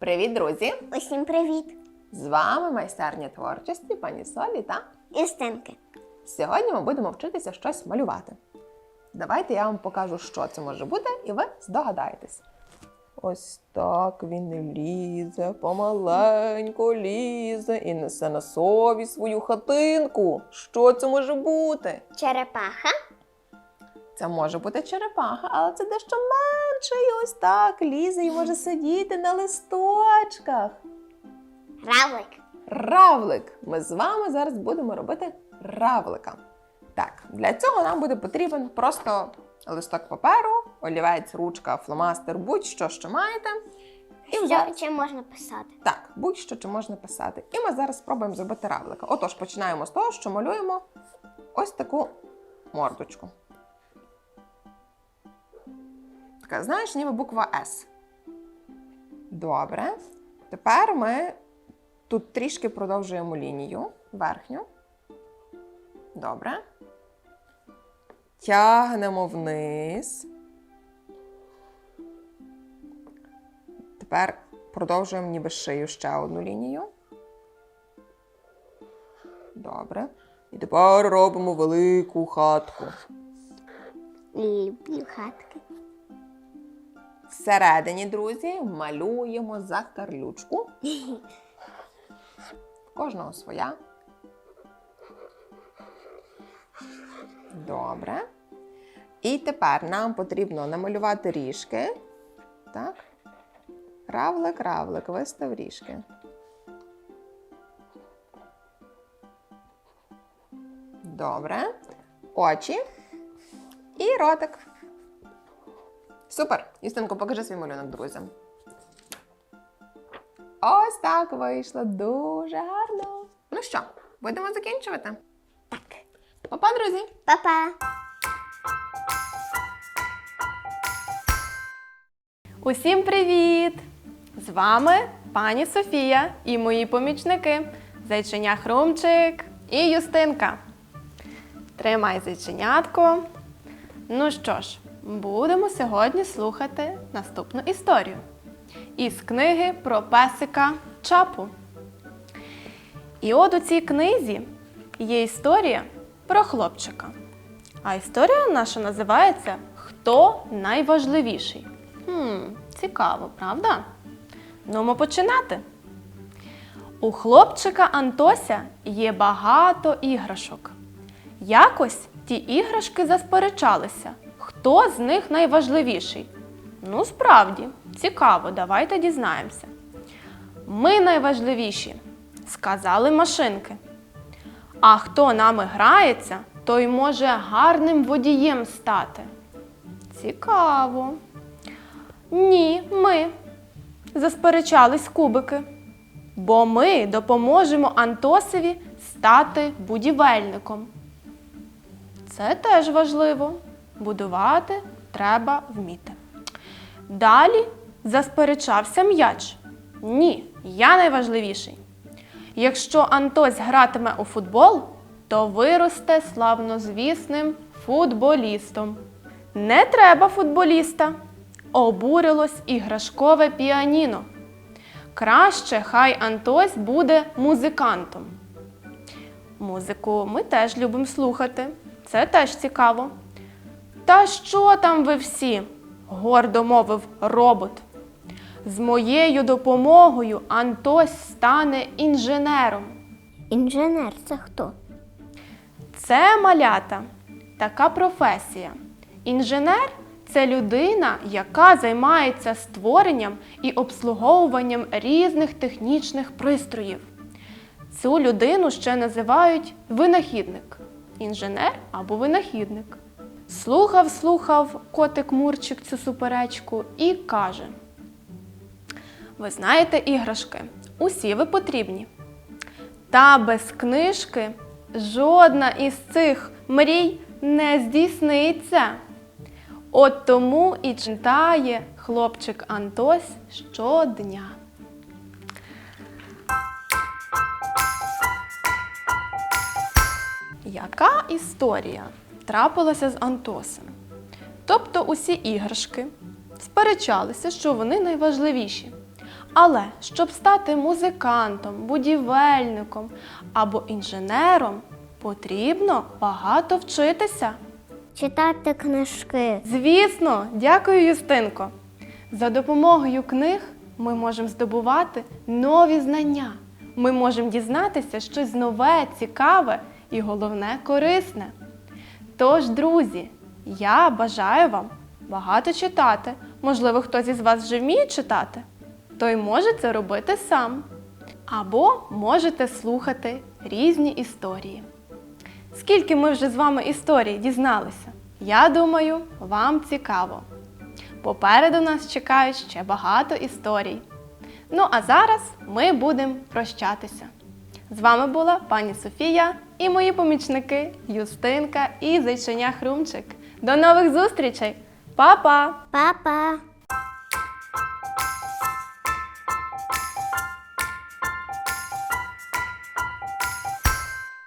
Привіт, друзі! Усім привіт! З вами майстерня творчості пані Солі та Істинки. сьогодні ми будемо вчитися щось малювати. Давайте я вам покажу, що це може бути, і ви здогадаєтесь. Ось так він лізе, помаленьку лізе і несе на сові свою хатинку. Що це може бути? Черепаха. Це може бути черепаха, але це дещо менше і ось так лізе і може сидіти на листочках. Равлик. Равлик. Ми з вами зараз будемо робити равлика. Так, для цього нам буде потрібен просто листок паперу, олівець, ручка, фломастер, будь-що, що маєте. І Що, зараз... чим можна писати? Так, будь-що чи можна писати. І ми зараз спробуємо зробити равлика. Отож, починаємо з того, що малюємо ось таку мордочку. Така, знаєш, ніби буква С. Добре. Тепер ми тут трішки продовжуємо лінію верхню. Добре. Тягнемо вниз. Тепер продовжуємо ніби шию ще одну лінію. Добре. І тепер робимо велику хатку. Люблю хатки. Всередині, друзі, малюємо закарлючку. В Кожного своя. Добре. І тепер нам потрібно намалювати ріжки. Так. Равлик, равлик, вистав ріжки. Добре. Очі і ротик. Супер! Істинко, покажи свій малюнок друзям. Ось так вийшло дуже гарно. Ну що, будемо закінчувати? Так. Па-па, друзі! Па-па. Усім привіт! З вами пані Софія і мої помічники Зайченя Хрумчик і Юстинка. Тримай зайченятко. Ну що ж, будемо сьогодні слухати наступну історію із книги про песика Чапу. І от у цій книзі є історія про хлопчика. А історія наша називається Хто найважливіший? Хм, цікаво, правда? Ну, ми починати. У хлопчика Антося є багато іграшок. Якось ті іграшки засперечалися, хто з них найважливіший. Ну, справді, цікаво, давайте дізнаємося. Ми найважливіші, сказали машинки. А хто нами грається, той може гарним водієм стати. Цікаво. Ні, ми. Засперечались кубики. Бо ми допоможемо Антосові стати будівельником. Це теж важливо. Будувати треба вміти. Далі засперечався м'яч. Ні, я найважливіший. Якщо Антось гратиме у футбол, то виросте славнозвісним футболістом. Не треба футболіста. Обурилось іграшкове піаніно. Краще хай Антось буде музикантом. Музику ми теж любимо слухати. Це теж цікаво. Та що там ви всі? гордо мовив робот. З моєю допомогою Антось стане інженером. Інженер це хто? Це малята, така професія. Інженер це людина, яка займається створенням і обслуговуванням різних технічних пристроїв. Цю людину ще називають винахідник. Інженер або винахідник. Слухав, слухав котик Мурчик цю суперечку і каже: Ви знаєте іграшки, усі ви потрібні. Та без книжки жодна із цих мрій не здійсниться. От тому і читає хлопчик Антось щодня. Яка історія трапилася з Антосом? Тобто усі іграшки сперечалися, що вони найважливіші. Але щоб стати музикантом, будівельником або інженером, потрібно багато вчитися. Читати книжки. Звісно, дякую, Юстинко. За допомогою книг ми можемо здобувати нові знання. Ми можемо дізнатися щось нове, цікаве і головне корисне. Тож, друзі, я бажаю вам багато читати. Можливо, хтось із вас вже вміє читати, той може це робити сам. Або можете слухати різні історії. Скільки ми вже з вами історій дізналися? Я думаю, вам цікаво. Попереду нас чекають ще багато історій. Ну а зараз ми будемо прощатися. З вами була пані Софія і мої помічники Юстинка і Зайченя Хрумчик. До нових зустрічей! Па-па! Па-па!